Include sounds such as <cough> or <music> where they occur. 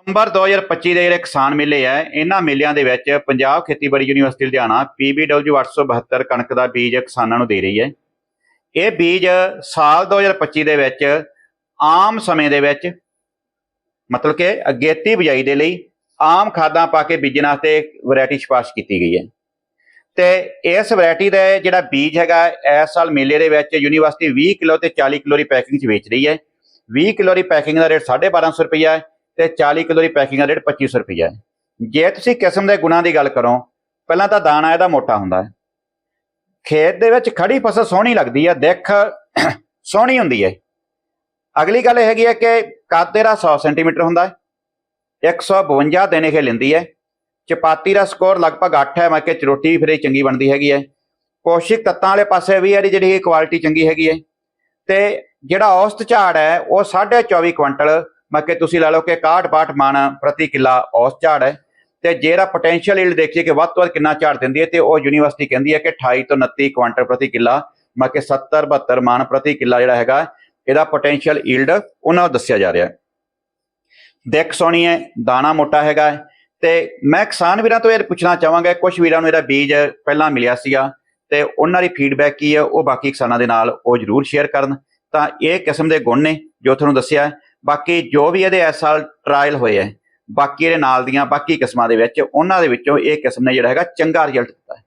ਸਤੰਬਰ 2025 ਦੇ ਜਿਹੜੇ ਕਿਸਾਨ ਮੇਲੇ ਆ, ਇਹਨਾਂ ਮੇਲਿਆਂ ਦੇ ਵਿੱਚ ਪੰਜਾਬ ਖੇਤੀਬਾੜੀ ਯੂਨੀਵਰਸਿਟੀ ਲੁਧਿਆਣਾ PBW 872 ਕਣਕ ਦਾ ਬੀਜ ਕਿਸਾਨਾਂ ਨੂੰ ਦੇ ਰਹੀ ਹੈ। ਇਹ ਬੀਜ ਸਾਲ 2025 ਦੇ ਵਿੱਚ, ਆਮ ਸਮੇਂ ਦੇ ਵਿੱਚ, ਮਤਲਬ ਕਿ ਅਗੇਤੀ ਬਿਜਾਈ ਦੇ ਲਈ ਆਮ ਖਾਦਾਂ ਪਾ ਕੇ ਬੀਜਣ ਵਾਸਤੇ ਵੈਰਾਈਟੀ ਸਿਫਾਰਿਸ਼ ਕੀਤੀ ਗਈ ਹੈ। ਤੇ ਇਸ ਵੈਰਾਈਟੀ ਦਾ ਜਿਹੜਾ ਬੀਜ ਹੈਗਾ, ਇਸ ਸਾਲ ਮੇਲੇ ਦੇ ਵਿੱਚ ਯੂਨੀਵਰਸਿਟੀ 20 ਕਿਲੋ ਤੇ 40 ਕਿਲੋ ਦੀ ਪੈਕਿੰਗ 'ਚ ਵੇਚ ਰਹੀ ਹੈ। 20 ਕਿਲੋ ਦੀ ਪੈਕਿੰਗ ਦਾ ਰੇਟ 1250 ਰੁਪਈਆ ਹੈ। ਤੇ 40 ਕਿਲੋ ਦੀ ਪੈਕਿੰਗ ਦਾ ਰੇਟ 2500 ਰੁਪਈਆ ਹੈ ਜੇ ਤੁਸੀਂ ਕਿਸਮ ਦੇ ਗੁਣਾਂ ਦੀ ਗੱਲ ਕਰੋ, ਪਹਿਲਾਂ ਤਾਂ ਦਾਣਾ ਇਹਦਾ ਮੋਟਾ ਹੁੰਦਾ ਹੈ। ਖੇਤ ਦੇ ਵਿੱਚ ਖੜੀ ਫਸਲ ਸੋਹਣੀ ਲੱਗਦੀ ਹੈ ਦਿੱਖ <coughs> ਸੋਹਣੀ ਹੁੰਦੀ ਹੈ ਅਗਲੀ ਗੱਲ ਇਹ ਹੈਗੀ ਹੈ ਕਿ ਕੱਦ ਦਾ 100 ਸੈਂਟੀਮੀਟਰ ਹੁੰਦਾ ਹੈ। 152 ਦਿਨ ਇਹ ਲੈਂਦੀ ਹੈ ਚਪਾਤੀ ਦਾ ਸਕੋਰ ਲਗਭਗ 8 ਹੈ ਮੈਂ ਕਿ ਚਰੋਟੀ ਫਿਰ ਇਹ ਚੰਗੀ ਬਣਦੀ ਹੈਗੀ ਹੈ ਪੋਸ਼ਕ ਤੱਤਾਂ ਵਾਲੇ ਪਾਸੇ ਵੀ ਇਹਦੀ ਜਿਹੜੀ ਕੁਆਲਿਟੀ ਚੰਗੀ ਹੈਗੀ ਹੈ ਤੇ ਜਿਹੜਾ ਔਸਤ ਝਾੜ ਹੈ, ਉਹ 24.5 ਕੁਇੰਟਲ ਮੈਂ ਕਿ ਤੁਸੀਂ ਲਾ ਲਓ ਕਿ 61 ਮਣ ਪ੍ਰਤੀ ਕਿੱਲਾ ਔਸ ਝਾੜ ਹੈ। ਤੇ ਜਿਹੜਾ ਪੋਟੈਂਸ਼ੀਅਲ ਈਲਡ ਦੇਖੀਏ ਕਿ ਵੱਧ ਤੋਂ ਵੱਧ ਕਿੰਨਾ ਝਾੜ ਦਿੰਦੀ ਹੈ ਤੇ ਉਹ ਯੂਨੀਵਰਸਿਟੀ ਕਹਿੰਦੀ ਹੈ ਕਿ 28 ਤੋਂ 29 ਕੁਆਂਟਲ ਪ੍ਰਤੀ ਕਿੱਲਾ, ਮੈਂ ਕਿ 70 72 ਮਣ ਪ੍ਰਤੀ ਕਿੱਲਾ ਜਿਹੜਾ ਹੈਗਾ, ਇਹਦਾ ਪੋਟੈਂਸ਼ੀਅਲ ਈਲਡ ਉਹਨਾਂ ਨੂੰ ਦੱਸਿਆ ਜਾ ਰਿਹਾ ਹੈ। ਦਿੱਖ ਸੋਹਣੀ ਹੈ, ਦਾਣਾ ਮੋਟਾ ਹੈਗਾ ਹੈ। ਤੇ ਮੈਂ ਕਿਸਾਨ ਵੀਰਾਂ ਤੋਂ ਇਹ ਪੁੱਛਣਾ ਚਾਹਾਂਗਾ ਕੁਝ ਵੀਰਾਂ ਨੂੰ ਇਹਦਾ ਬੀਜ ਪਹਿਲਾਂ ਮਿਲਿਆ ਸੀਗਾ ਤੇ ਉਹਨਾਂ ਦੀ ਫੀਡਬੈਕ ਕੀ ਹੈ, ਉਹ ਬਾਕੀ ਕਿਸਾਨਾਂ ਦੇ ਨਾਲ ਉਹ ਜਰੂਰ ਸ਼ੇਅਰ ਕਰਨ। ਤਾਂ ਇਹ ਕਿਸਮ ਦੇ ਗੁਣ ਨੇ ਜੋ ਤੁਹਾਨੂੰ ਦੱਸਿਆ ਹੈ। ਬਾਕੀ ਜੋ ਵੀ ਇਹਦੇ ਇਸ ਸਾਲ ਟਰਾਇਲ ਹੋਏ ਹੈ ਬਾਕੀ ਇਹਦੇ ਨਾਲ ਦੀਆਂ ਬਾਕੀ ਕਿਸਮਾਂ ਦੇ ਵਿੱਚ, ਉਹਨਾਂ ਦੇ ਵਿੱਚੋਂ ਇਹ ਕਿਸਮ ਨੇ ਜਿਹੜਾ ਹੈਗਾ ਚੰਗਾ ਰਿਜ਼ਲਟ ਦਿੱਤਾ ਹੈ।